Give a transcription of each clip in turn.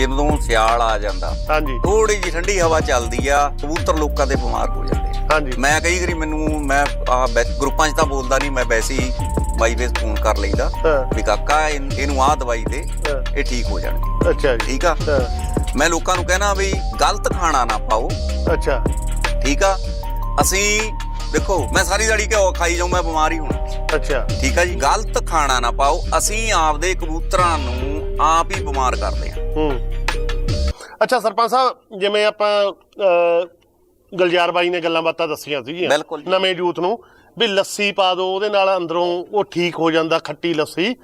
ਜਦੋਂ ਸਿਆਲ ਆ ਜਾਂਦਾ। ਹਾਂਜੀ। ਥੋੜੀ ਜਿਹੀ ਠੰਡੀ ਹਵਾ ਚੱਲਦੀ ਆ ਕਬੂਤਰ ਲੋਕਾਂ ਦੇ ਬਿਮਾਰ ਹੋ ਜਾਂਦੇ ਆ। ਹਾਂਜੀ। ਮੈਂ ਕਈ ਵਾਰੀ ਮੈਨੂੰ ਮੈਂ ਵੈ- ਗਰੁੱਪਾਂ 'ਚ ਤਾਂ ਬੋਲਦਾ ਨਹੀਂ ਮੈਂ ਵੈਸੇ ਹੀ ਵਾਈਵੇਸ ਫੋਨ ਕਰ ਲਈਦਾ ਵੀ ਕਾਕਾ ਇਹਨੂੰ ਆਹ ਦਵਾਈ ਦੇ ਇਹ ਠੀਕ ਹੋ ਜਾਣਗੇ। ਅੱਛਾ ਜੀ। ਠੀਕ ਆ? ਮੈਂ ਲੋਕਾਂ ਨੂੰ ਕਹਿਣਾ ਵੀ ਗਲਤ ਖਾਣਾ ਨਾ ਪਾਓ। ਅੱਛਾ। ਠੀਕ ਆ? ਅਸੀਂ ਦੇਖੋ ਮੈਂ ਸਾਰੀ ਦਿਹਾੜੀ ਘਿਓ ਖਾਈ ਜਾਉਂ ਮੈਂ ਬਿਮਾਰ ਹੀ ਹੋਣਾ। ਅੱਛਾ। ਠੀਕ ਆ ਜੀ? ਗਲਤ ਖਾਣਾ ਨਾ ਪਾਓ। ਅਸੀਂ ਆਪਦੇ ਕਬੂਤਰਾਂ ਨੂੰ ਆਪ ਹੀ ਬਿਮਾਰ ਕਰਦੇ ਹਾਂ ਹੂੰ। ਅੱਛਾ ਸਰਪੰਚ ਸਾਹਿਬ ਜਿਵੇਂ ਆਪਾਂ ਗੁਲਜ਼ਾਰ ਬਾਈ ਨੇ ਗੱਲਾਂ ਬਾਤਾਂ ਦੱਸੀਆਂ ਸੀਗੀਆਂ ਬਿਲਕੁਲ। ਨਵੇਂ ਯੂਥ ਨੂੰ ਵੀ ਲੱਸੀ ਪਾ ਦਿਓ ਉਹਦੇ ਨਾਲ ਅੰਦਰੋਂ ਉਹ ਠੀਕ ਹੋ ਜਾਂਦਾ ਖੱਟੀ ਲੱਸੀ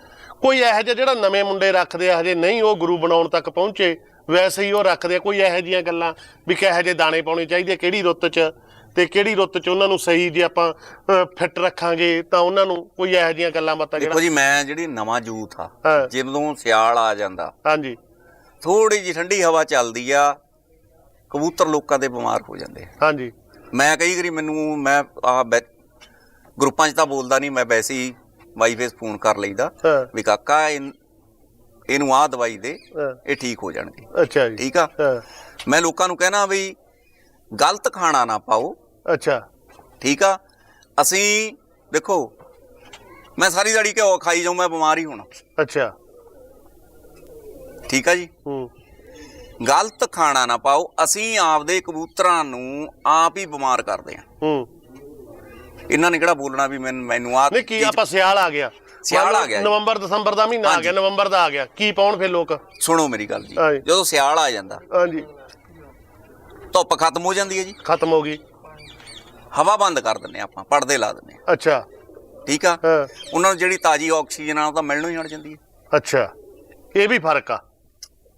ਕੋਈ ਇਹੋ ਜਿਹਾ ਜਿਹੜਾ ਨਵੇਂ ਮੁੰਡੇ ਰੱਖਦੇ ਆ ਹਜੇ ਨਹੀਂ ਉਹ ਗੁਰੂ ਬਣਾਉਣ ਤੱਕ ਪਹੁੰਚੇ ਵੈਸੇ ਹੀ ਉਹ ਰੱਖਦੇ ਆ ਕੋਈ ਇਹੋ ਜਿਹੀਆਂ ਗੱਲਾਂ ਵੀ ਕਿਹੋ ਜਿਹੇ ਦਾਣੇ ਪਾਉਣੇ ਚਾਹੀਦੇ ਕਿਹੜੀ ਰੁੱਤ 'ਚ ਤੇ ਕਿਹੜੀ ਰੁੱਤ 'ਚ ਉਹਨਾਂ ਨੂੰ ਸਹੀ ਜੇ ਆਪਾਂ ਫਿੱਟ ਰੱਖਾਂਗੇ ਤਾਂ ਉਹਨਾਂ ਨੂੰ ਕੋਈ ਇਹੋ ਜਿਹੀਆਂ ਗੱਲਾਂ ਬਾਤਾਂ ਦੇਖੋ ਜਿਹੜਾ ਜੀ ਮੈਂ ਜਿਹੜੀ ਨਵਾਂ ਯੂਥ ਆ। ਜਦੋਂ ਸਿਆਲ ਆ ਜਾਂਦਾ ਹਾਂਜੀ ਥੋੜੀ ਜਿਹੀ ਠੰਡੀ ਹਵਾ ਚੱਲਦੀ ਆ ਕਬੂਤਰ ਲੋਕਾਂ ਦੇ ਬਿਮਾਰ ਹੋ ਜਾਂਦੇ ਆ। ਹਾਂਜੀ। ਮੈਂ ਕਈ ਵਾਰੀ ਮੈਨੂੰ ਮੈਂ ਵੈ- ਗਰੁੱਪਾਂ 'ਚ ਤਾਂ ਬੋਲਦਾ ਨਹੀਂ ਮੈਂ ਵੈਸੇ ਹੀ ਵਾਈਫੇਸ ਫੋਨ ਕਰ ਲਈਦਾ ਵੀ ਕਾਕਾ ਇਹਨੂੰ ਆਹ ਦਵਾਈ ਦੇ ਇਹ ਠੀਕ ਹੋ ਜਾਣਗੇ। ਅੱਛਾ ਜੀ। ਠੀਕ ਆ? ਮੈਂ ਲੋਕਾਂ ਨੂੰ ਕਹਿਣਾ ਵੀ ਗਲਤ ਖਾਣਾ ਨਾ ਪਾਓ। ਅੱਛਾ। ਠੀਕ ਆ? ਅਸੀਂ ਦੇਖੋ ਮੈਂ ਸਾਰੀ ਦਿਹਾੜੀ ਘਿਓ ਖਾਈ ਜਾਉਂ ਮੈਂ ਬਿਮਾਰ ਹੀ ਹੋਣਾ। ਅੱਛਾ। ਠੀਕ ਆ ਜੀ? ਹੂੰ। ਗਲਤ ਖਾਣਾ ਨਾ ਪਾਓ ਅਸੀਂ ਆਪਦੇ ਕਬੂਤਰਾਂ ਨੂੰ ਆਪ ਹੀ ਬਿਮਾਰ ਕਰਦੇ ਹਾਂ ਹੂੰ। ਇਹਨਾਂ ਨੇ ਕਿਹੜਾ ਬੋਲਣਾ ਵੀ ਮੈਨ- ਮੈਨੂੰ ਆ ਨਹੀਂ ਕੀ ਆਪਾਂ ਸਿਆਲ ਆ ਗਿਆ। ਸਿਆਲ ਆ ਗਿਆ। ਨਵੰਬਰ ਦਸੰਬਰ ਦਾ ਮਹੀਨਾ ਆ। ਗਿਆ ਨਵੰਬਰ ਦਾ ਆ ਗਿਆ। ਕੀ ਪਾਉਣ ਫਿਰ ਲੋਕ? ਸੁਣੋ ਮੇਰੀ ਗੱਲ ਜੀ। ਜਦੋਂ ਸਿਆਲ ਆ ਜਾਂਦਾ ਹਾਂਜੀ। ਧੁੱਪ ਖਤਮ ਹੋ ਜਾਂਦੀ ਹੈ ਜੀ। ਖਤਮ ਹੋ ਗਈ। ਹਵਾ ਬੰਦ ਕਰ ਦਿੰਨੇ ਆਪਾਂ ਪਰਦੇ ਲਾ ਦਿੰਨੇ ਆ ਅੱਛਾ। ਠੀਕ ਆ? ਹਾਂ। ਉਹਨਾਂ ਨੂੰ ਜਿਹੜੀ ਤਾਜ਼ੀ ਆਕਸੀਜਨ ਆ ਉਹ ਤਾਂ ਮਿਲਣੋਂ ਹੀ ਹਟ ਜਾਂਦੀ ਹੈ। ਅੱਛਾ। ਇਹ ਵੀ ਫ਼ਰਕ ਆ।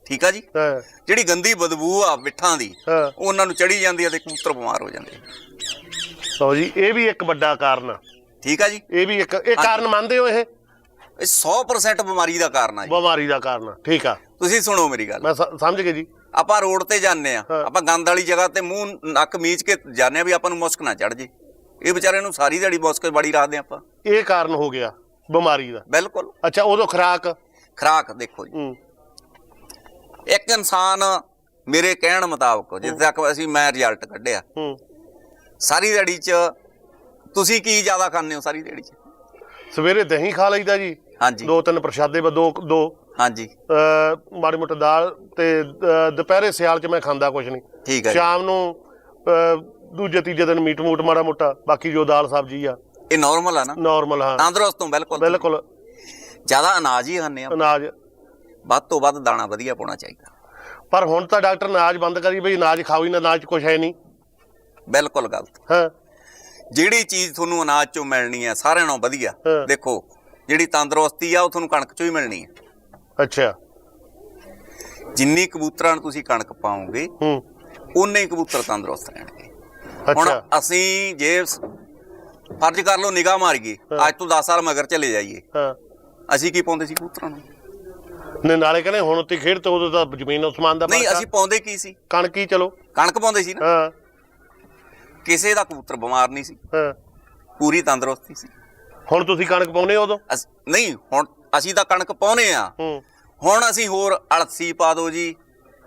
ਠੀਕ ਆ ਜੀ? ਹਾਂ। ਜਿਹੜੀ ਗੰਦੀ ਬਦਬੂ ਆ ਮਿੱਠਾਂ ਦੀ ਹਾਂ। ਉਹ ਉਹਨਾਂ ਨੂੰ ਚੜੀ ਜਾਂਦੀ ਹੈ ਤੇ ਕਬੂਤਰ ਬਿਮਾਰ ਹੋ ਜਾਂਦੇ ਆ। ਲਓ ਜੀ ਇਹ ਵੀ ਇੱਕ ਵੱਡਾ ਕਾਰਨ ਆ। ਠੀਕ ਆ ਜੀ? ਇਹ ਵੀ ਇੱਕ ਇਹ ਕਾਰਨ ਮੰਨਦੇ ਹੋ ਇਹ? ਇਹ 100% ਬਿਮਾਰੀ ਦਾ ਕਾਰਨ ਆ ਜੀ। ਬਿਮਾਰੀ ਦਾ ਕਾਰਨ ਆ ਠੀਕ ਆ। ਤੁਸੀਂ ਸੁਣੋ ਮੇਰੀ ਗੱਲ। ਮੈਂ ਸ- ਸਮਝ ਗਿਆ ਜੀ। ਆਪਾਂ ਰੋਡ ਤੇ ਜਾਂਦੇ ਆ ਹਾਂ। ਆਪਾਂ ਗੰਦ ਵਾਲੀ ਜਗ੍ਹਾ ਤੇ ਮੂੰਹ ਨੱਕ ਮੀਚ ਕੇ ਜਾਂਦੇ ਆ ਵੀ ਆਪਾਂ ਨੂੰ ਮੁਸਕ ਨਾ ਚੜ ਜੇ। ਇਹ ਵਿਚਾਰੇ ਨੂੰ ਸਾਰੀ ਦਿਹਾੜੀ ਮੁਸਕ ਬੜੀ ਰੱਖਦੇ ਆਪਾਂ। ਇਹ ਕਾਰਨ ਹੋ ਗਿਆ ਬਿਮਾਰੀ ਦਾ। ਬਿਲਕੁਲ। ਅੱਛਾ ਉਦੋਂ ਖਰਾਕ? ਖਰਾਕ ਦੇਖੋ ਜੀ। ਹੂੰ। ਇੱਕ ਇਨਸਾਨ ਮੇਰੇ ਕਹਿਣ ਮੁਤਾਬਕ ਜਿੱਥੇ ਤੱਕ ਅਸੀਂ ਮੈਂ ਰਿਜ਼ਲਟ ਕੱਢਿਆ। ਹੂੰ। ਸਾਰੀ ਦਿਹਾੜੀ 'ਚ ਤੁਸੀਂ ਕੀ ਜ਼ਿਆਦਾ ਖਾਂਦੇ ਹੋ ਸਾਰੀ ਦਿਹਾੜੀ 'ਚ? ਸਵੇਰੇ ਦਹੀਂ ਖਾ ਲਈਦਾ ਜੀ। ਹਾਂਜੀ। ਦੋ ਤਿੰਨ ਪ੍ਰਸ਼ਾਦੇ ਬ- ਦੋ। ਦੋ ਹਾਂਜੀ। ਅ, ਮਾੜੀ ਮੋਟੀ ਦਾਲ ਤੇ ਅ, ਦੁਪਹਿਰੇ ਸਿਆਲ ਚ ਮੈਂ ਖਾਂਦਾ ਕੁਝ ਨਹੀਂ ਠੀਕ ਹੈ ਜੀ। ਸ਼ਾਮ ਨੂੰ ਅ, ਦੂਜੇ ਤੀਜੇ ਦਿਨ ਮੀਟ ਮੂਟ ਮਾੜਾ ਮੋਟਾ ਬਾਕੀ ਜੋ ਦਾਲ ਸਬਜ਼ੀ ਆ। ਇਹ ਨਾਰਮਲ ਆ ਨਾ? ਨਾਰਮਲ ਹਾਂ। ਤੰਦਰੁਸਤ ਤੋਂ ਬਿਲਕੁਲ ਬਿਲਕੁਲ। ਜ਼ਿਆਦਾ ਅਨਾਜ ਹੀ ਖਾਂਦੇ ਆ। ਅਨਾਜ। ਵੱਧ ਤੋਂ ਵੱਧ ਦਾਣਾ ਵਧੀਆ ਪਾਉਣਾ ਚਾਹੀਦਾ। ਪਰ ਹੁਣ ਤਾਂ ਡਾਕਟਰ ਅਨਾਜ ਬੰਦ ਕਰੀ ਬਈ ਅਨਾਜ ਖਾਓ ਹੀ ਨਾ ਅਨਾਜ ਕੁਝ ਹੈ ਨਹੀਂ। ਬਿਲਕੁਲ ਗਲਤ। ਹਾਂ। ਜਿਹੜੀ ਚੀਜ਼ ਤੁਹਾਨੂੰ ਅਨਾਜ ਚੋਂ ਮਿਲਣੀ ਹੈ ਸਾਰਿਆਂ ਨਾਲੋਂ ਵਧੀਆ ਹਾਂ। ਦੇਖੋ ਜਿਹੜੀ ਤੰਦਰੁਸਤੀ ਆ ਉਹ ਤੁਹਾਨੂੰ ਕਣਕ ਚੋਂ ਹੀ ਮਿਲਣੀ ਹੈ। ਅੱਛਾ। ਜਿੰਨੀ ਕਬੂਤਰਾਂ ਨੂੰ ਤੁਸੀਂ ਕਣਕ ਪਾਓਗੇ ਹੂੰ। ਉਨੇ ਹੀ ਕਬੂਤਰ ਤੰਦਰੁਸਤ ਰਹਿਣਗੇ। ਹੁਣ ਅੱਛਾ। ਅਸੀਂ ਜੇ ਸ- ਫਰਜ਼ ਕਰ ਲਓ ਨਿਗਾਹ ਮਾਰੀਏ। ਅੱਜ ਤੋਂ 10 ਸਾਲ ਮਗਰ ਚਲੇ ਜਾਈਏ। ਹਾਂ। ਅਸੀਂ ਕੀ ਪਾਉਂਦੇ ਸੀ ਕਬੂਤਰਾਂ ਨੂੰ? ਨੇ ਨਾਲੇ ਕਹਿੰਦੇ ਹੁਣ ਉੱਤੇ ਖੇਡ ਤੇ ਉਦੋਂ ਤਾਂ ਜ਼ਮੀਨ ਉਸਮਾਨ ਦਾ ਨਹੀਂ ਫ਼ਰਕ ਆ। ਅਸੀਂ ਪਾਉਂਦੇ ਕੀ ਸੀ? ਕਣਕ ਹੀ ਚਲੋ। ਕਣਕ ਪਾਉਂਦੇ ਸੀ ਨਾ? ਹਾਂ। ਕਿਸੇ ਦਾ ਕਬੂਤਰ ਬਿਮਾਰ ਨਹੀਂ ਸੀ। ਹਾਂ। ਪੂਰੀ ਤੰਦਰੁਸਤੀ ਸੀ। ਹੁਣ ਤੁਸੀਂ ਕਣਕ ਪਾਉਨੇ ਹੋ ਉਦੋਂ? ਅਸ- ਨਹੀਂ ਹੁਣ ਅਸੀਂ ਤਾਂ ਕਣਕ ਪਾਉਨੇ ਆ ਹੂੰ। ਹੁਣ ਅਸੀਂ ਹੋਰ ਅਲਸੀ ਪਾ ਦਿਓ ਜੀ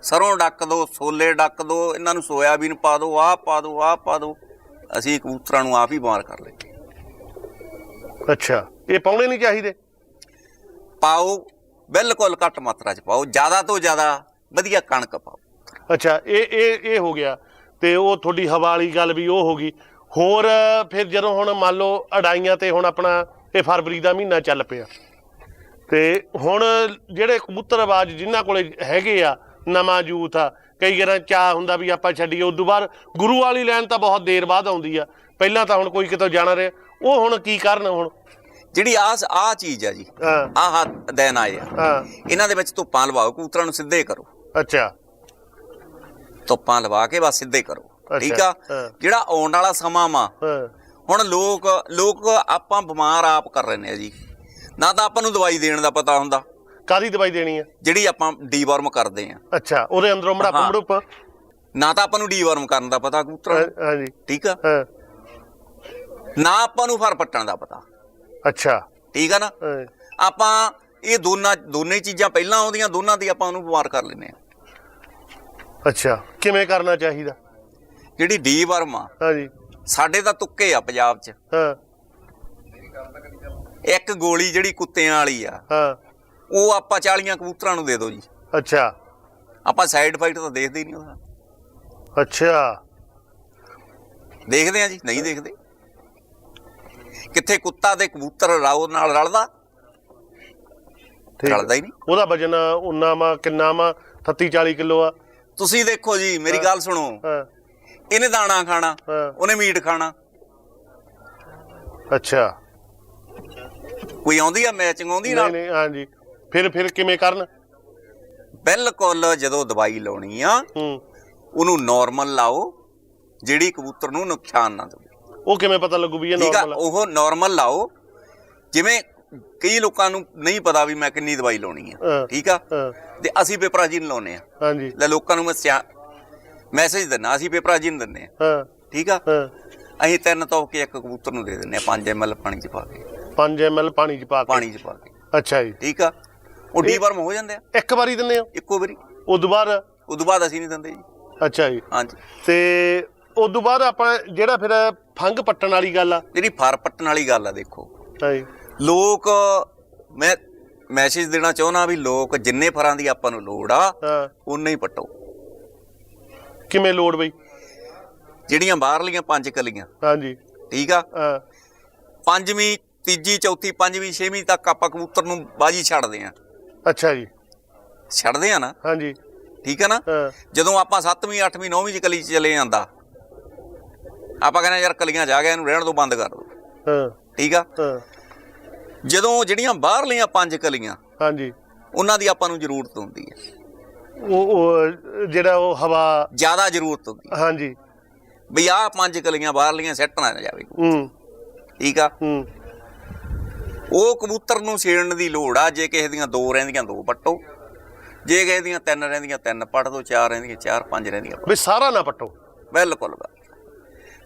ਸਰੋਂ ਡੱਕ ਦਿਓ ਛੋਲੇ ਡੱਕ ਦਿਓ ਇਹਨਾਂ ਨੂੰ ਸੋਇਆਬੀਨ ਪਾ ਦਿਓ ਆਹ ਪਾ ਦਿਓ ਆਹ ਪਾ ਦਿਓ ਅਸੀਂ ਕਬੂਤਰਾਂ ਨੂੰ ਆਪ ਹੀ ਬਿਮਾਰ ਕਰ ਲਏ ਅੱਛਾ। ਇਹ ਪਾਉਣੇ ਨਹੀਂ ਚਾਹੀਦੇ? ਪਾਓ ਬਿਲਕੁਲ ਘੱਟ ਮਾਤਰਾ ਚ ਪਾਓ, ਜ਼ਿਆਦਾ ਤੋਂ ਜ਼ਿਆਦਾ ਵਧੀਆ ਕਣਕ ਪਾਓ। ਅੱਛਾ, ਇਹ ਇਹ ਇਹ ਹੋ ਗਿਆ। ਤੇ ਉਹ ਤੁਹਾਡੀ ਹਵਾ ਵਾਲੀ ਗੱਲ ਵੀ ਉਹ ਹੋ ਗਈ। ਹੋਰ, ਫਿਰ ਜਦੋਂ ਹੁਣ ਮੰਨ ਲਓ ਅਡਾਈਆਂ ਤੇ ਹੁਣ ਆਪਣਾ ਇਹ ਫਰਵਰੀ ਦਾ ਮਹੀਨਾ ਚੱਲ ਪਿਆ, ਤੇ ਹੁਣ ਜਿਹੜੇ ਕਬੂਤਰਬਾਜ਼ ਜਿਨ੍ਹਾਂ ਕੋਲੇ ਹੈਗੇ ਆ, ਨਵਾਂ ਯੂਥ ਆ, ਕਈ ਵਾਰ ਚਾਹ ਹੁੰਦਾ ਵੀ ਆਪਾਂ ਛੱਡੀਏ, ਉਦੋਂ ਬਾਅਦ ਗੁਰੂ ਵਾਲੀ ਲਾਈਨ ਤਾਂ ਬਹੁਤ ਦੇਰ ਬਾਅਦ ਆਉਂਦੀ ਆ। ਪਹਿਲਾਂ ਤਾਂ ਹੁਣ ਕੋਈ ਕਿਤੋਂ ਜਾਣਾ ਰਿਹਾ। ਉਹ ਹੁਣ ਕੀ ਕਰਨ ਹੁਣ? ਜਿਹੜੀ ਆ ਆ ਚੀਜ਼ ਆ ਜੀ ਹਾਂ। ਆਹ ਦਿਨ ਆਏ ਆ। ਹਾਂ। ਇਹਨਾਂ ਦੇ ਵਿੱਚ ਧੁੱਪਾਂ ਲਵਾਓ ਕਬੂਤਰਾਂ ਨੂੰ ਸਿੱਧੇ ਕਰੋ। ਅੱਛਾ। ਧੁੱਪਾਂ ਲਵਾ ਕੇ ਬਸ ਸਿੱਧੇ ਕਰੋ। ਠੀਕ ਆ? ਹਾਂ। ਜਿਹੜਾ ਆਉਣ ਵਾਲਾ ਸਮਾਂ ਹਾਂ। ਹੁਣ ਲੋਕ ਲੋਕ ਆਪਾਂ ਬਿਮਾਰ ਆਪ ਕਰ ਰਹੇ ਨੇ ਜੀ। ਨਾ ਤਾਂ ਆਪਾਂ ਨੂੰ ਦਵਾਈ ਦੇਣ ਦਾ ਪਤਾ ਹੁੰਦਾ। ਕਾਦੀ ਦਵਾਈ ਦੇਣੀ ਆ? ਜਿਹੜੀ ਆਪਾਂ ਡੀਵਾਰਮ ਕਰਦੇ ਆ। ਅੱਛਾ ਉਹਦੇ ਅੰਦਰੋਂ ਮੜਾ ਹਾਂ। ਪੰਮੜੂਪ ਨਾ ਤਾਂ ਆਪਾਂ ਨੂੰ ਡੀਵਾਰਮ ਕਰਨ ਦਾ ਪਤਾ ਕਬੂਤਰਾਂ ਹਾਂਜੀ ਠੀਕ ਆ? ਹਾਂ। ਨਾ ਆਪਾਂ ਨੂੰ ਫਰ ਪੱਟਣ ਦਾ ਪਤਾ। ਅੱਛਾ। ਠੀਕ ਆ ਨਾ। ਆਪਾਂ ਇਹ ਦੋਨਾਂ ਦੋਨੇ ਚੀਜ਼ਾਂ ਪਹਿਲਾਂ ਆਉਂਦੀਆਂ ਦੋਨਾਂ ਦੀ ਆਪਾਂ ਉਹਨੂੰ ਬਿਮਾਰ ਕਰ ਲੈਨੇ ਆ। ਅੱਛਾ। ਕਿਵੇਂ ਕਰਨਾ ਚਾਹੀਦਾ? ਜਿਹੜੀ ਡੀ ਵਰਮ ਆ ਹਾਂਜੀ। ਸਾਡੇ ਤਾਂ ਤੁੱਕੇ ਆ ਪੰਜਾਬ 'ਚ। ਹਾਂ। ਇੱਕ ਗੋਲੀ ਜਿਹੜੀ ਕੁੱਤਿਆਂ ਵਾਲੀ ਆ ਹਾਂ। ਉਹ ਆਪਾਂ 40 ਕਬੂਤਰਾਂ ਨੂੰ ਦੇ ਦਿਓ ਜੀ। ਅੱਛਾ। ਆਪਾਂ ਸਾਈਡ ਫਾਈਟ ਤਾਂ ਦੇਖਦੇ ਹੀ ਨਹੀਂ ਉਹਦਾ। ਅੱਛਾ। ਦੇਖਦੇ ਆ ਜੀ ਨਹੀਂ ਦੇਖਦੇ। ਕਿੱਥੇ ਕੁੱਤਾ ਤੇ ਕਬੂਤਰ ਰਾਓ ਨਾਲ ਰਲਦਾ। ਰਲਦਾ ਹੀ ਨਹੀਂ। ਉਹਦਾ ਵਜਨ ਉਨਾ ਮਾ ਕਿੰਨਾ ਮਾ? 30 40 ਕਿਲੋ ਆ। ਤੁਸੀਂ ਦੇਖੋ ਜੀ ਮੇਰੀ ਗੱਲ ਸੁਣੋ। ਹਾਂ। ਇਹਨੇ ਦਾਣਾ ਖਾਣਾ ਉਹਨੇ ਮੀਟ ਖਾਣਾ। ਅੱਛਾ। ਕੋਈ ਆਉਂਦੀ ਆ ਮੈਚਿੰਗ ਆਉਂਦੀ ਨਹੀਂ ਨਾਲ? ਨਹੀਂ ਹਾਂਜੀ। ਫਿਰ ਫਿਰ ਕਿਵੇਂ ਕਰਨ? ਬਿਲਕੁਲ ਜਦੋਂ ਦਵਾਈ ਲਾਉਣੀ ਆ ਹੂੰ। ਉਹਨੂੰ ਨਾਰਮਲ ਲਾਓ ਜਿਹੜੀ ਕਬੂਤਰ ਨੂੰ ਨੁਕਸਾਨ ਨਾ ਦੇਵੇ। ਉਹ ਕਿਵੇਂ ਪਤਾ ਲੱਗੂ ਵੀ ਇਹ ਠੀਕ ਆ ਨਾਰਮਲ ਉਹ ਨਾਰਮਲ ਲਾਓ ਜਿਵੇਂ ਕਈ ਲੋਕਾਂ ਨੂੰ ਨਹੀਂ ਪਤਾ ਵੀ ਮੈਂ ਕਿੰਨੀ ਦਵਾਈ ਲਾਉਣੀ ਆ। ਹਾਂ। ਠੀਕ ਆ? ਹਾਂ। ਤੇ ਅਸੀਂ ਪੇਪਰਾਜੀਨ ਲਾਉਨੇ ਆ। ਹਾਂਜੀ। ਲੈ ਲੋਕਾਂ ਨੂੰ ਮੈਂ ਮੈਸੇਜ ਦਿੰਨਾ ਅਸੀਂ ਪੇਪਰਾਜੀਨ ਦਿੰਨੇ ਆ। ਹਾਂ। ਠੀਕ ਆ? ਹਾਂ। ਅਸੀਂ ਤਿੰਨ ਤੋਕੇ ਇੱਕ ਕਬੂਤਰ ਨੂੰ ਦੇ ਦਿੰਨੇ ਆ 5 ml ਪਾਣੀ ਚ ਪਾ ਕੇ। 5 ml ਪਾਣੀ ਚ ਪਾ ਕੇ। ਪਾਣੀ ਚ ਪਾ ਕੇ। ਅੱਛਾ ਜੀ। ਠੀਕ ਆ? ਉਹ ਡੀਵਰਮ ਹੋ ਜਾਂਦੇ ਆ। ਇੱਕ ਵਾਰੀ ਦਿੰਦੇ ਹੋ? ਇੱਕੋ ਵਾਰੀ। ਉਦੋਂ ਬਾਅਦ? ਉਦੋਂ ਬਾਅਦ ਅਸੀਂ ਨਹੀਂ ਦਿੰਦੇ ਜੀ। ਅੱਛਾ ਜੀ। ਹਾਂਜੀ। ਤੇ ਉਦੋਂ ਬਾਅਦ ਆਪਾਂ ਜਿਹੜਾ ਫਿਰ ਫੰਗ ਪੱਟਣ ਵਾਲੀ ਗੱਲ ਆ। ਜਿਹੜੀ ਫਰ ਪੱਟਣ ਵਾਲੀ ਗੱਲ ਆ ਦੇਖੋ। ਹਾਂਜੀ ਲੋਕ ਮੈਂ ਮੈਸੇਜ ਦੇਣਾ ਚਾਹੁੰਦਾ ਵੀ ਲੋਕ ਜਿੰਨੇ ਫਰਾਂ ਦੀ ਆਪਾਂ ਨੂੰ ਲੋੜ ਆ ਹਾਂ। ਉਨੇ ਹੀ ਪੱਟੋ। ਕਿਵੇਂ ਲੋੜ ਬਈ? ਜਿਹੜੀਆਂ ਬਾਹਰਲੀਆਂ ਪੰਜ ਕਲੀਆਂ। ਹਾਂਜੀ। ਠੀਕ ਆ? ਹਾਂ। ਪੰਜਵੀਂ ਤੀਜੀ ਚੌਥੀ ਪੰਜਵੀਂ ਛੇਵੀਂ ਤੱਕ ਆਪਾਂ ਕਬੂਤਰ ਨੂੰ ਬਾਜੀ ਛੱਡਦੇ ਆ। ਅੱਛਾ ਜੀ। ਛੱਡਦੇ ਆ ਨਾ? ਹਾਂਜੀ। ਠੀਕ ਆ ਨਾ? ਹਾਂ। ਜਦੋਂ ਆਪਾਂ 7ਵੀਂ 8ਵੀਂ 9ਵੀਂ ਚ ਕਲੀ ਚ ਚਲੇ ਜਾਂਦਾ ਆਪਾਂ ਕਹਿੰਦੇ ਯਾਰ ਕਲੀਆਂ ਜਾ ਗਿਆ ਇਹਨੂੰ ਰਹਿਣ ਤੋਂ ਬੰਦ ਕਰ ਦੋ। ਹਾਂ। ਠੀਕ ਆ? ਹਾਂ। ਜਦੋਂ ਜਿਹੜੀਆਂ ਬਾਹਰਲੀਆਂ ਪੰਜ ਕਲੀਆਂ ਹਾਂਜੀ। ਉਹਨਾਂ ਦੀ ਆਪਾਂ ਨੂੰ ਜ਼ਰੂਰਤ ਹੁੰਦੀ ਹੈ। ਉਹ ਜਿਹੜਾ ਉਹ ਹਵਾ। ਜ਼ਿਆਦਾ ਜ਼ਰੂਰਤ ਹੁੰਦੀ ਹੈ। ਹਾਂਜੀ। ਵੀ ਆਹ ਪੰਜ ਕਲੀਆਂ ਬਾਹਰਲੀਆਂ ਸੈੱਟ ਨਾ ਜਾਵੇ। ਹੂੰ। ਠੀਕ ਆ? ਹੂੰ। ਉਹ ਕਬੂਤਰ ਨੂੰ ਛੇੜਨ ਦੀ ਲੋੜ ਆ ਜੇ ਕਿਸੇ ਦੀਆਂ ਦੋ ਰਹਿੰਦੀਆਂ ਦੋ ਪੱਟੋ। ਜੇ ਕਿਸੇ ਦੀਆਂ ਤਿੰਨ ਰਹਿੰਦੀਆਂ ਤਿੰਨ ਪੱਟ ਦੋ ਚਾਰ ਰਹਿੰਦੀਆਂ ਚਾਰ ਪੰਜ ਰਹਿੰਦੀਆਂ। ਵੀ ਸਾਰਾ ਨਾ ਪੱਟੋ। ਬਿਲਕੁਲ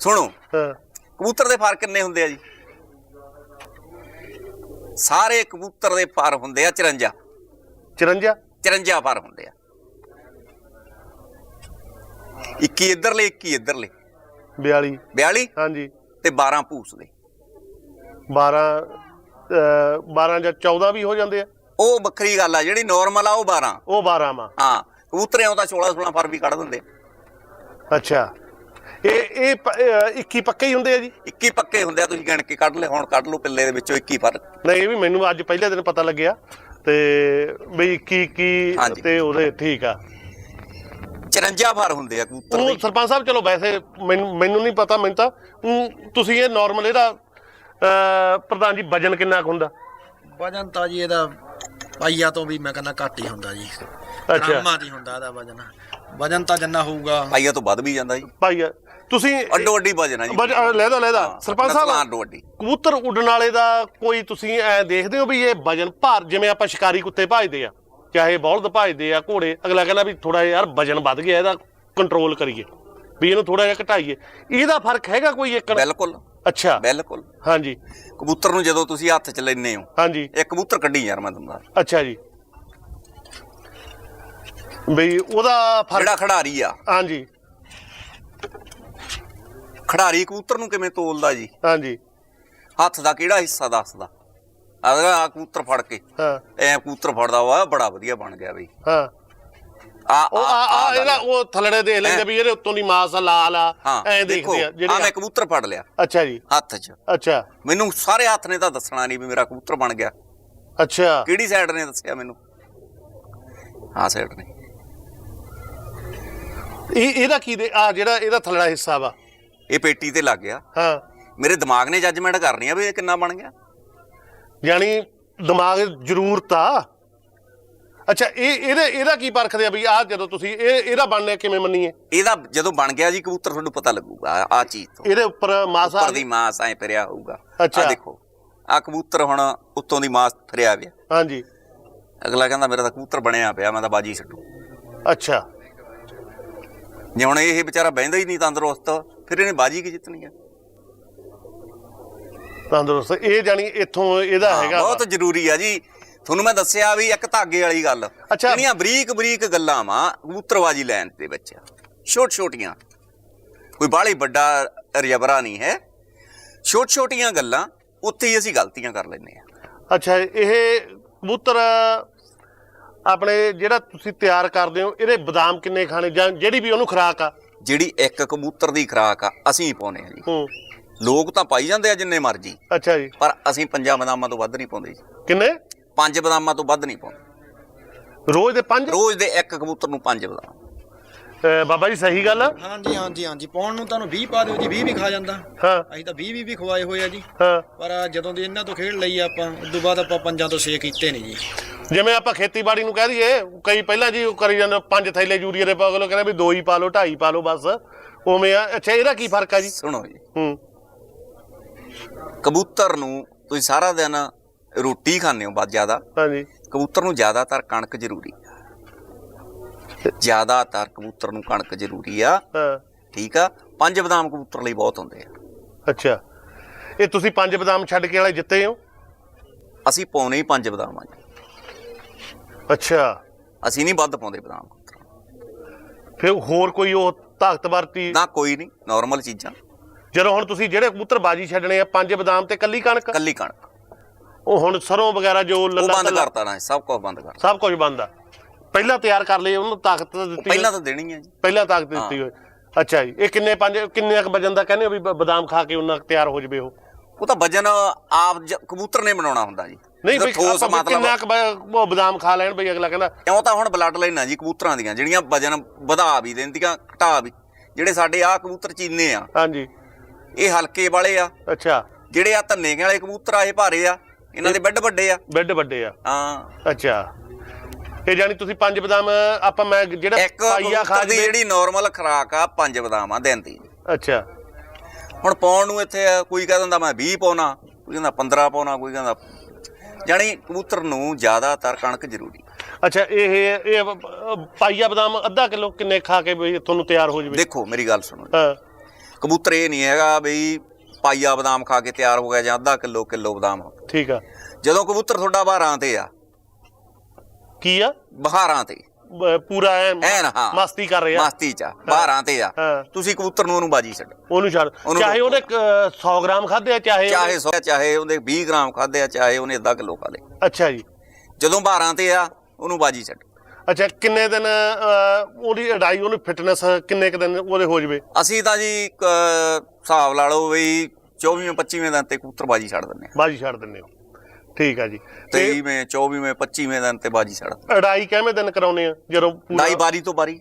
ਸੁਣੋ। ਹਾਂ। ਕਬੂਤਰ ਦੇ ਫਰ ਕਿੰਨੇ ਹੁੰਦੇ ਆ ਜੀ? ਸਾਰੇ ਕਬੂਤਰ ਦੇ ਫਰ ਹੁੰਦੇ ਆ 54 54 54 ਫਰ ਹੁੰਦੇ ਆ। 21 ਇੱਧਰਲੇ 21 ਇੱਧਰਲੇ। 42 42 ਹਾਂਜੀ। ਤੇ 12 ਭੂਸ ਦੇ। 12 ਅਹ, 12 ਜਾਂ 14 ਵੀ ਹੋ ਜਾਂਦੇ ਆ। ਉਹ ਵੱਖਰੀ ਗੱਲ ਆ ਜਿਹੜੀ ਨਾਰਮਲ ਆ ਉਹ 12 ਉਹ 12 ਮਾ ਹਾਂ ਕਬੂਤਰਿਆਂ ਦਾ 16 16 ਫਰ ਵੀ ਕੱਢ ਦਿੰਦੇ ਅੱਛਾ। ਇਹ ਇਹ ਪ- ਅਹ, 21 ਪੱਕੇ ਹੀ ਹੁੰਦੇ ਆ ਜੀ? 21 ਪੱਕੇ ਹੁੰਦੇ ਆ ਤੁਸੀਂ ਗਿਣ ਕੇ ਕੱਢ ਲੈ ਹੁਣ ਕੱਢ ਲਓ ਪਿੱਲੇ ਦੇ ਵਿੱਚੋਂ 21 ਫਰ ਨਹੀਂ ਇਹ ਵੀ ਮੈਨੂੰ ਅੱਜ ਪਹਿਲੇ ਦਿਨ ਪਤਾ ਲੱਗਿਆ ਤੇ ਬਈ 21 21 ਹਾਂਜੀ। ਤੇ ਉਹਦੇ ਠੀਕ ਆ। 54 ਫਰ ਹੁੰਦੇ ਆ ਕਬੂਤਰ ਉਹ ਦੇ। ਸਰਪੰਚ ਸਾਹਿਬ ਚਲੋ ਵੈਸੇ ਮੈਨੂੰ ਮੈਨੂੰ ਨਹੀਂ ਪਤਾ ਮੈਨੂੰ ਤਾਂ ਊਂ ਤੁਸੀਂ ਇਹ ਨਾਰਮਲ ਇਹਦਾ ਅਹ, ਪ੍ਰਧਾਨ ਜੀ ਵਜਨ ਕਿੰਨਾ ਕੁ ਹੁੰਦਾ? ਵਜਨ ਤਾਂ ਜੀ ਇਹਦਾ ਪਾਈਆ ਤੋਂ ਵੀ ਮੈਂ ਕਹਿੰਦਾ ਘੱਟ ਹੀ ਹੁੰਦਾ ਜੀ। ਗ੍ਰਾਮਾਂ ਦੀ ਹੁੰਦਾ ਇਹਦਾ ਵਜਨ। ਵਜਨ ਤਾਂ ਜਿੰਨਾ ਹੋਊਗਾ। ਪਾਈਆ ਤੋਂ ਵੱਧ ਵੀ ਜਾਂਦਾ ਜੀ। ਭਾਈ ਆ, ਤੁਸੀਂ ਅੱਡੋ ਅੱਡੀ ਵਜਨ ਆ ਜੀ। ਵਜ- ਅਹ, ਲੈਦਾ ਲੈਦਾ ਸਰਪੰਚ ਨਸਲਾਂ ਸਾਹਿਬ ਅੱਡੋ ਅੱਡੀ। ਕਬੂਤਰ ਉੱਡਣ ਵਾਲੇ ਦਾ ਕੋਈ ਤੁਸੀਂ ਐ ਦੇਖਦੇ ਹੋ ਵੀ ਇਹ ਵਜਨ ਭਾਰ ਜਿਵੇਂ ਆਪਾਂ ਸ਼ਿਕਾਰੀ ਕੁੱਤੇ ਭਾਜਦੇ ਆ ਚਾਹੇ ਬੌਲਦ ਭਾਜਦੇ ਆ ਘੋੜੇ ਅਗਲਾ ਕਹਿੰਦਾ ਵੀ ਥੋੜਾ ਯਾਰ ਵਜਨ ਵੱਧ ਗਿਆ ਇਹਦਾ ਕੰਟਰੋਲ ਕਰੀਏ। ਵੀ ਇਹਨੂੰ ਥੋੜਾ ਜਿਹਾ ਘਟਾਈਏ। ਇਹਦਾ ਫ਼ਰਕ ਹੈਗਾ ਕੋਈ ਇੱਕ? ਬਿਲਕੁਲ। ਅੱਛਾ। ਬਿਲਕੁਲ। ਹਾਂਜੀ। ਕਬੂਤਰ ਨੂੰ ਜਦੋਂ ਤੁਸੀਂ ਹੱਥ 'ਚ ਲੈਨੇ ਹੋ ਹਾਂਜੀ। ਇੱਕ ਕਬੂਤਰ ਕੱਢੀ ਯਾਰ ਮੈਂ ਤੁਹਾਨੂੰ ਦੱਸ। ਅੱਛਾ ਜੀ। ਬਈ ਉਹਦਾ ਫ਼ਰਕ ਜਿਹੜਾ ਖਿਡਾਰੀ ਆ। ਹਾਂਜੀ। ਖਿਡਾਰੀ ਕਬੂਤਰ ਨੂੰ ਕਿਵੇਂ ਤੋਲਦਾ ਜੀ? ਹਾਂਜੀ। ਹੱਥ ਦਾ ਕਿਹੜਾ ਹਿੱਸਾ ਦੱਸਦਾ? ਆਹ ਆ ਕਬੂਤਰ ਫੜ ਕੇ। ਹਾਂ। ਐ ਕਬੂਤਰ ਫੜਦਾ ਵਾ ਬੜਾ ਵਧੀਆ ਬਣ ਗਿਆ ਬਈ। ਹਾਂ। ਆ ਉਹ ਆ ਆ ਗੱਲ ਇਹਦਾ ਆ। ਉਹ ਥਲੜੇ ਦੇਖ ਲੈਂਦੇ ਵੀ ਇਹਦੇ ਉੱਤੋਂ ਦੀ ਮਾਸ ਲਾਲ ਆ ਐ ਦੇਖੋ ਦੇਖਦੇ ਆ ਆ ਜਿਹੜੇ ਮੈਂ ਕਬੂਤਰ ਫੜ ਲਿਆ। ਅੱਛਾ ਜੀ। ਹੱਥ 'ਚ। ਅੱਛਾ। ਮੈਨੂੰ ਸਾਰੇ ਹੱਥ ਨੇ ਤਾਂ ਦੱਸਣਾ ਨਹੀਂ ਵੀ ਮੇਰਾ ਕਬੂਤਰ ਬਣ ਗਿਆ। ਅੱਛਾ। ਕਿਹੜੀ ਸਾਈਡ ਨੇ ਦੱਸਿਆ ਮੈਨੂੰ? ਹਾਂ ਸਾਈਡ ਨੇ। ਇਹ ਇਹਦਾ ਕੀ ਦੇ ਆ ਜਿਹੜਾ ਇਹਦਾ ਥਲੜਾ ਹਿੱਸਾ ਵਾ। ਇਹ ਪੇਟੀ ਤੇ ਲੱਗ ਗਿਆ। ਹਾਂ। ਮੇਰੇ ਦਿਮਾਗ ਨੇ ਜੱਜਮੈਂਟ ਕਰਨੀ ਆ ਵੀ ਇਹ ਕਿੰਨਾ ਬਣ ਗਿਆ। ਯਾਨੀ ਦਿਮਾਗ ਜ਼ਰੂਰਤ ਆ। ਅੱਛਾ ਇਹ ਇਹਦੇ ਇਹਦਾ ਕੀ ਪਰਖਦੇ ਆ ਵੀ ਆ ਜਦੋਂ ਤੁਸੀਂ ਇਹ ਇਹਦਾ ਬਣਨੇ ਕਿਵੇਂ ਮੰਨੀਏ? ਇਹਦਾ ਜਦੋਂ ਬਣ ਗਿਆ ਜੀ ਕਬੂਤਰ ਤੁਹਾਨੂੰ ਪਤਾ ਲੱਗੂਗਾ ਆ ਚੀਜ਼ ਤੋਂ। ਇਹਦੇ ਉੱਪਰ ਮਾਸ ਆ ਉੱਪਰ ਦੀ ਮਾਸ ਐ ਫਿਰਿਆ ਹੋਊਗਾ। ਅੱਛਾ। ਆ ਦੇਖੋ ਆ ਕਬੂਤਰ ਹੁਣ ਉੱਤੋਂ ਦੀ ਮਾਸ ਫਿਰਿਆ ਪਿਆ ਹਾਂਜੀ। ਅਗਲਾ ਕਹਿੰਦਾ ਮੇਰਾ ਤਾਂ ਕਬੂਤਰ ਬਣਿਆ ਪਿਆ ਮੈਂ ਤਾਂ ਬਾਜੀ ਛੱਡੂ। ਅੱਛਾ। ਜੇ ਹੁਣ ਇਹ ਵਿਚਾਰਾ ਬਹਿੰਦਾ ਹੀ ਨਹੀਂ ਤੰਦਰੁਸਤ ਫਿਰ ਇਹਨੇ ਬਾਜੀ ਕੀ ਜਿੱਤਣੀ ਹੈ ਤੰਦਰੁਸਤ ਇਹ ਜਾਨੀ ਇੱਥੋਂ ਇਹਦਾ ਹੈਗਾ। ਬਹੁਤ ਜ਼ਰੂਰੀ ਆ ਜੀ। ਤੁਹਾਨੂੰ ਮੈਂ ਦੱਸਿਆ ਵੀ ਇੱਕ ਧਾਗੇ ਵਾਲੀ ਗੱਲ। ਜਿਹੜੀਆਂ ਬਰੀਕ ਬਰੀਕ ਗੱਲਾਂ ਵਾ ਕਬੂਤਰਬਾਜੀ ਲੈਣ ਦੇ ਵਿੱਚ। ਛੋਟ ਛੋਟੀਆਂ ਕੋਈ ਬਾਹਲੀ ਵੱਡਾ ਰਜਬਰਾ ਨਹੀਂ ਹੈ। ਛੋਟ ਛੋਟੀਆਂ ਗੱਲਾਂ ਉੱਥੇ ਹੀ ਅਸੀਂ ਗਲਤੀਆਂ ਕਰ ਲੈਂਦੇ ਆ ਅੱਛਾ ਇਹ ਕਬੂਤਰ ਆਪਣੇ ਜਿਹੜਾ ਤੁਸੀਂ ਤਿਆਰ ਕਰਦੇ ਹੋ ਇਹਦੇ ਬਦਾਮ ਕਿੰਨੇ ਖਾਣੇ? ਜਾਂ ਜਿਹੜੀ ਵੀ ਉਹਨੂੰ ਖੁਰਾਕ ਆ? ਜਿਹੜੀ ਇੱਕ ਕਬੂਤਰ ਦੀ ਖੁਰਾਕ ਆ ਅਸੀਂ ਹੀ ਪਾਉਨੇ ਆ ਜੀ। ਹੂੰ। ਲੋਕ ਤਾਂ ਪਾਈ ਜਾਂਦੇ ਆ ਜਿੰਨੇ ਮਰਜ਼ੀ ਅੱਛਾ ਜੀ। ਪਰ ਅਸੀਂ ਪੰਜਾਂ ਬਦਾਮਾਂ ਤੋਂ ਵੱਧ ਨਹੀਂ ਪਾਉਂਦੇ ਜੀ। ਕਿੰਨੇ? ਪੰਜ ਬਦਾਮਾਂ ਤੋਂ ਵੱਧ ਨਹੀਂ ਪਾਉਂਦੇ। ਰੋਜ਼ ਦੇ ਪੰਜ? ਰੋਜ਼ ਦੇ ਇੱਕ ਕਬੂਤਰ ਨੂੰ ਪੰਜ ਬਦਾਮ। ਬਾਬਾ ਜੀ ਸਹੀ ਗੱਲ ਹਾਂਜੀ ਹਾਂਜੀ ਹਾਂਜੀ। ਪਾਉਣ ਨੂੰ ਤੁਹਾਨੂੰ 20 ਪਾ ਦਿਓ ਜੀ 20 ਵੀ ਖਾ ਜਾਂਦਾ। ਹਾਂ। ਅਸੀਂ ਤਾਂ 20 20 ਵੀ ਖਵਾਏ ਹੋਏ ਆ ਜੀ। ਹਾਂ। ਪਰ ਜਦੋਂ ਦੀ ਇਹਨਾਂ ਤੋਂ ਖੇਡ ਲਈ ਆਪਾਂ ਉਸ ਤੋਂ ਬਾਅਦ ਆਪਾਂ ਪੰਜਾਂ ਤੋਂ ਛੇ ਕੀਤੇ ਨਹੀਂ ਜੀ। ਜਿਵੇਂ ਆਪਾਂ ਖੇਤੀਬਾੜੀ ਨੂੰ ਕਹਿ ਦਈਏ ਕਈ ਪਹਿਲਾਂ ਜੀ ਉਹ ਕਰੀ ਜਾਂਦੇ ਪੰਜ ਥੈਲੇ ਯੂਰੀਆ ਦੇ ਪਾ ਲੋ ਕਹਿੰਦੇ ਵੀ ਦੋ ਹੀ ਪਾ ਲਓ ਢਾਈ ਪਾ ਲਓ ਬਸ। ਉਵੇਂ ਆ। ਅੱਛਾ ਇਹਦਾ ਕੀ ਫ਼ਰਕ ਆ ਜੀ? ਸੁਣੋ ਜੀ। ਹੂੰ। ਕਬੂਤਰ ਨੂੰ ਤੁਸੀਂ ਸਾਰਾ ਦਿਨ ਰੋਟੀ ਖਾਂਦੇ ਹੋ ਬਹੁਤ ਜ਼ਿਆਦਾ। ਹਾਂਜੀ। ਕਬੂਤਰ ਨੂੰ ਜ਼ਿਆਦਾਤਰ ਕਣਕ ਜ਼ਰੂਰੀ ਆ। ਜ਼ਿਆਦਾਤਰ ਕਬੂਤਰ ਨੂੰ ਕਣਕ ਜ਼ਰੂਰੀ ਆ। ਹਾਂ। ਠੀਕ ਆ? ਪੰਜ ਬਦਾਮ ਕਬੂਤਰ ਲਈ ਬਹੁਤ ਹੁੰਦੇ ਆ। ਅੱਛਾ। ਇਹ ਤੁਸੀਂ ਪੰਜ ਬਦਾਮ ਛੱਡ ਕੇ ਵਾਲੇ ਜਿੱਤੇ ਹੋ? ਅਸੀਂ ਪਾਉਣੇ ਹੀ ਪੰਜ ਬਦਾਮ ਆ ਜੀ। ਅੱਛਾ। ਅਸੀਂ ਨਹੀਂ ਵੱਧ ਪਾਉਂਦੇ ਬਦਾਮ। ਫਿਰ ਹੋਰ ਕੋਈ ਉਹ ਤਾਕਤਵਰ ਤੀ ਨਾ ਕੋਈ ਨਹੀਂ ਨਾਰਮਲ ਚੀਜ਼ਾਂ। ਜਦੋਂ ਹੁਣ ਤੁਸੀਂ ਜਿਹੜੇ ਕਬੂਤਰ ਬਾਜੀ ਛੱਡਣੇ ਆ ਪੰਜ ਬਦਾਮ ਤੇ ਕੱਲੀ ਕਣਕ? ਕੱਲੀ ਕਣਕ। ਉਹ ਹੁਣ ਸਰੋਂ ਵਗੈਰਾ ਜੋ ਉਹ ਲੱਲਾ ਬੰਦ ਤੱਲਾ- ਕਰਤਾ ਨਾ ਸਭ ਕੁਝ ਬੰਦ ਕਰ ਸਭ ਕੁਝ ਬੰਦ ਆ। ਪਹਿਲਾਂ ਤਿਆਰ ਕਰ ਲਏ ਉਹਨੂੰ ਤਾਕਤ ਤਾਂ ਦਿੱਤੀ ਪਹਿਲਾਂ। ਤਾਂ ਦੇਣੀ ਹੈ ਜੀ। ਪਹਿਲਾਂ ਤਾਕਤ ਦਿੱਤੀ ਹੋਈ। ਅੱਛਾ ਜੀ ਇਹ ਕਿੰਨੇ ਪੰਜ ਕਿੰਨੇ ਕੁ ਵਜਨ ਦਾ ਕਹਿੰਦੇ ਹੋ ਵੀ ਬ- ਬਦਾਮ ਖਾ ਕੇ ਉਹਨਾਂ ਤਿਆਰ ਹੋ ਜਵੇ ਉਹ? ਉਹ ਤਾਂ ਵਜਨ ਆਪ ਜ- ਕਬੂਤਰ ਨੇ ਬਣਾਉਣਾ ਹੁੰਦਾ ਜੀ। ਨਹੀਂ ਠੋਸ ਆਪਾਂ ਮਤਲਬ ਕਿੰਨਾ ਕੁ ਬ- ਉਹ ਬਦਾਮ ਖਾ ਲੈਣ ਬਈ ਅਗਲਾ ਕਹਿੰਦਾ ਕਿਉਂ ਤਾਂ ਹੁਣ ਬਲੱਡ ਲਾਈਨਾਂ ਜੀ ਕਬੂਤਰਾਂ ਦੀਆਂ ਜਿਹੜੀਆਂ ਵਜਨ ਵਧਾ ਵੀ ਦਿੰਦੀਆਂ ਘਟਾ ਵੀ। ਜਿਹੜੇ ਸਾਡੇ ਆ ਕਬੂਤਰ ਚੀਨੇ ਆ ਹਾਂਜੀ। ਇਹ ਹਲਕੇ ਵਾਲੇ ਆ। ਅੱਛਾ। ਜਿਹੜੇ ਆ ਧੰਨੇ ਵਾਲੇ ਕਬੂਤਰ ਆ ਇਹ ਭਾਰੇ ਆ। ਇਹਨਾਂ ਦੇ ਬੈੱਡ ਵੱਡੇ ਆ। ਬੈੱਡ ਵੱਡੇ ਆ। ਹਾਂ। ਅੱਛਾ। ਇਹ ਜਾਨੀ ਤੁਸੀਂ ਪੰਜ ਬਦਾਮ ਆਪਾਂ ਮੈਂ ਜਿਹੜਾ ਇੱਕ ਪਾਈਆ ਖਾ ਕਬੂਤਰ ਦੀ ਜਵੇ ਜਿਹੜੀ ਨਾਰਮਲ ਖੁਰਾਕ ਆ ਪੰਜ ਬਦਾਮ ਦਿਨ ਦੀ। ਅੱਛਾ। ਹੁਣ ਪਾਉਣ ਨੂੰ ਇੱਥੇ ਕੋਈ ਕਹਿ ਦਿੰਦਾ ਮੈਂ 20 ਪਾਉਣਾ ਕੋਈ ਕਹਿੰਦਾ 15 ਪਾਉਣਾ ਕੋਈ ਕਹਿੰਦਾ ਜਾਣੀ ਕਬੂਤਰ ਨੂੰ ਜ਼ਿਆਦਾਤਰ ਕਣਕ ਜ਼ਰੂਰੀ। ਅੱਛਾ ਇਹ ਇਹ ਪਾਈਆ ਬਦਾਮ ਅੱਧਾ ਕਿਲੋ ਕਿੰਨੇ ਖਾ ਕੇ ਬਈ ਤੁਹਾਨੂੰ ਤਿਆਰ ਹੋ ਜਵੇ? ਦੇਖੋ ਮੇਰੀ ਗੱਲ ਸੁਣੋ ਹਾਂ। ਕਬੂਤਰ ਇਹ ਨਹੀਂ ਹੈਗਾ ਬਈ ਪਾਈਆ ਬਦਾਮ ਖਾ ਕੇ ਤਿਆਰ ਹੋ ਗਿਆ ਜਾਂ ਅੱਧਾ ਕਿਲੋ ਕਿਲੋ ਬਦਾਮ। ਠੀਕ ਆ। ਜਦੋਂ ਕਬੂਤਰ ਤੁਹਾਡਾ ਬਹਾਰਾਂ ਤੇ ਆ ਕੀ ਆ? ਬਹਾਰਾਂ ਤੇ। ਬ- ਪੂਰਾ ਐਨ ਹਾਂ। ਮਸਤੀ ਕਰ ਰਿਹਾ। ਮਸਤੀ ਚ ਆ, ਬਹਾਰਾਂ ਤੇ ਆ। ਹਾਂ। ਤੁਸੀਂ ਕਬੂਤਰ ਨੂੰ ਉਹਨੂੰ ਬਾਜੀ ਛੱਡ। ਉਹਨੂੰ ਛੱਡ। ਉਹਨੂੰ ਚਾਹੇ ਉਹਨੇ 100 ਗ੍ਰਾਮ ਖਾਦੇ ਆ ਚਾਹੇ ਚਾਹੇ 100 ਚਾਹੇ ਉਹਦੇ 20 ਗ੍ਰਾਮ ਖਾਦੇ ਆ ਚਾਹੇ ਉਹਨੇ ਅੱਧਾ ਕਿਲੋ ਖਾ ਲੇ ਅੱਛਾ ਜੀ। ਜਦੋਂ ਬਹਾਰਾਂ ਤੇ ਆ ਉਹਨੂੰ ਬਾਜੀ ਛੱਡ। ਅੱਛਾ ਕਿੰਨੇ ਦਿਨ ਉਹਦੀ ਅਡਾਈ ਉਹਨੂੰ ਫਿਟਨੈਸ ਕਿੰਨੇ ਕੁ ਦਿਨ ਉਹਦੇ ਹੋ ਜਵੇ? ਅਸੀਂ ਤਾਂ ਜੀ ਇੱਕ, ਹਿਸਾਬ ਲਾ ਲਓ ਬਈ 24ਵੇਂ 25ਵੇਂ ਦਿਨ ਤੇ ਕਬੂਤਰ ਬਾਜੀ ਛੱਡ ਦਿੰਦੇ ਆ ਬਾਜੀ ਛੱਡ ਦਿੰਦੇ ਹੋ। ਠੀਕ ਆ ਜੀ। ਤੇ 23ਵੇਂ 24ਵੇਂ 25ਵੇਂ ਦਿਨ ਤੇ ਬਾਜੀ ਛੱਡ ਅਡਾਈ ਕਿਵੇਂ ਦਿਨ ਕਰਾਉਨੇ ਆ? ਜਦੋਂ ਪੂਰਾ- ਨਾਈ ਬਾਰੀ ਤੋਂ ਬਾਰੀ।